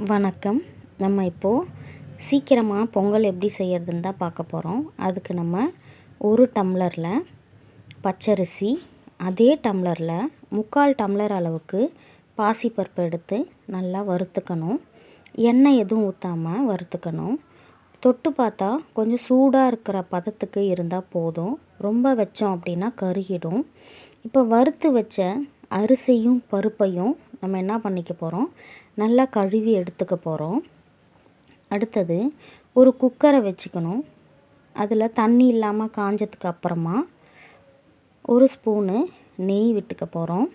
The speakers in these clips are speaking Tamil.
வணக்கம். நம்ம இப்போது சீக்கிரமாக பொங்கல் எப்படி செய்கிறதுன்னு தான் பார்க்க போகிறோம் அதுக்கு நம்ம ஒரு டம்ளரில் பச்சரிசி அதே டம்ளரில் முக்கால் டம்ளர் அளவுக்கு பாசிப்பருப்பு எடுத்து நல்லா வறுத்துக்கணும். எண்ணெய் எதுவும் ஊற்றாமல் வறுத்துக்கணும். தொட்டு பார்த்தா கொஞ்சம் சூடாக இருக்கிற பதத்துக்கு இருந்தால் போதும். ரொம்ப வச்சோம் அப்படின்னா கருகிடும். இப்போ வறுத்து வச்ச அரிசியும் பருப்பையும் நம்ம என்ன பண்ணிக்க போகிறோம் நல்லா கழுவி எடுத்துக்க போகிறோம் அடுத்தது ஒரு குக்கரை வச்சுக்கணும். அதில் தண்ணி இல்லாமல் காஞ்சதுக்கு அப்புறமா ஒரு ஸ்பூனு நெய் விட்டுக்க போகிறோம்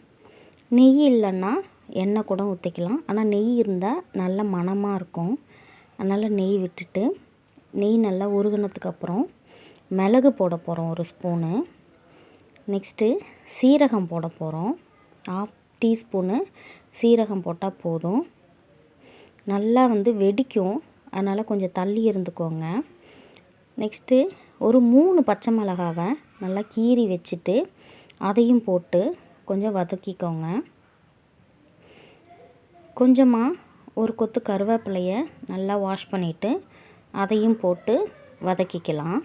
நெய் இல்லைன்னா எண்ணெய் கூட ஊற்றிக்கலாம் ஆனால் நெய் இருந்தால் நல்ல மணமாக இருக்கும். அதனால் நெய் விட்டுட்டு நெய் நல்லா உருகினதுக்கு அப்புறம் மிளகு போட போகிறோம் ஒரு ஸ்பூனு. நெக்ஸ்ட்டு சீரகம் போட போகிறோம் ஆஃப் டீஸ்பூனு சீரகம் போட்டால் போதும். நல்லா வந்து வெடிக்கும். அதனால் கொஞ்சம் தள்ளி இருந்துக்கோங்க. நெக்ஸ்ட்டு ஒரு மூணு பச்சை மிளகாவை நல்லா கீறி வச்சுட்டு அதையும் போட்டு கொஞ்சம் வதக்கிக்கோங்க. கொஞ்சமாக ஒரு கொத்து கருவேப்பிலையை நல்லா வாஷ் பண்ணிவிட்டு அதையும் போட்டு வதக்கிக்கலாம்.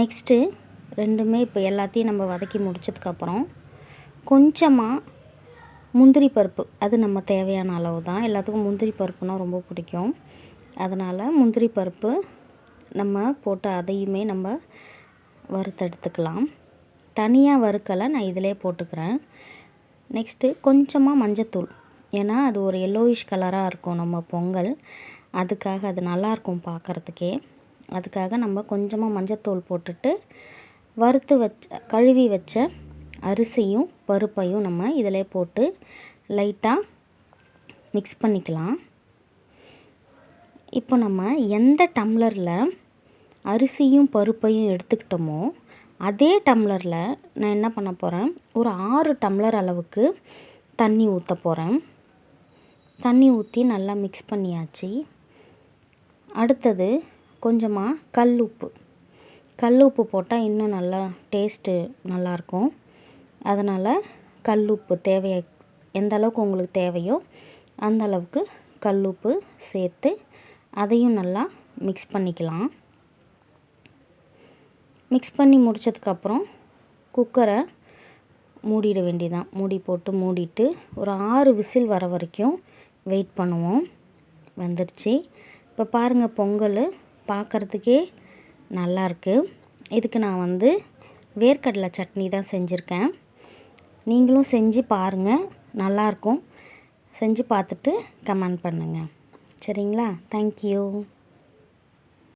நெக்ஸ்ட்டு ரெண்டுமே இப்போ எல்லாத்தையும் நம்ம வதக்கி முடிச்சதுக்கப்புறம் கொஞ்சமாக முந்திரி பருப்பு. அது நம்ம தேவையான அளவு தான். எல்லாத்துக்கும் முந்திரி பருப்புனால் ரொம்ப பிடிக்கும். அதனால் முந்திரி பருப்பு நம்ம போட்டு அதையுமே நம்ம வறுத்தெடுத்துக்கலாம். தனியாக வறுக்கலை நான் இதிலே போட்டுக்கிறேன். நெக்ஸ்ட்டு கொஞ்சமாக மஞ்சத்தூள். ஏன்னா அது ஒரு எல்லோயிஷ் கலராக இருக்கும் நம்ம பொங்கல். அதுக்காக அது நல்லாயிருக்கும் பார்க்குறதுக்கே. அதுக்காக நம்ம கொஞ்சமாக மஞ்சத்தூள் போட்டுட்டு வறுத்து வச்ச கழுவி வச்ச அரிசியும் பருப்பையும் நம்ம இதில் போட்டு லைட்டாக மிக்ஸ் பண்ணிக்கலாம். இப்போ நம்ம எந்த டம்ளரில் அரிசியும் பருப்பையும் எடுத்துக்கிட்டோமோ அதே டம்ளரில் நான் என்ன பண்ண போகிறேன் ஒரு ஆறு டம்ளர் அளவுக்கு தண்ணி ஊற்ற போகிறேன் தண்ணி ஊற்றி நல்லா மிக்ஸ் பண்ணியாச்சு. அடுத்தது கொஞ்சமாக கல் உப்பு. கல் உப்பு போட்டால் இன்னும் நல்லா டேஸ்ட்டு நல்லாயிருக்கும். அதனால் கல் உப்பு தேவையை எந்த அளவுக்கு உங்களுக்கு தேவையோ அந்த அளவுக்கு கல் உப்பு சேர்த்து அதையும் நல்லா மிக்ஸ் பண்ணிக்கலாம். மிக்ஸ் பண்ணி முடித்ததுக்கப்புறம் குக்கரை மூடிட வேண்டியதான் மூடி போட்டு மூடிட்டு ஒரு ஆறு விசில் வர வரைக்கும் வெயிட் பண்ணுவோம். வந்துடுச்சு இப்போ பாருங்கள் பொங்கல் பார்க்குறதுக்கே நல்லாயிருக்கு. இதுக்கு நான் வந்து வேர்க்கடலை சட்னி தான் செஞ்சுருக்கேன். நீங்களும் செஞ்சு பாருங்கள் நல்லாயிருக்கும். செஞ்சு பார்த்துட்டு கமெண்ட் பண்ணுங்கள் சரிங்களா? தேங்க்யூ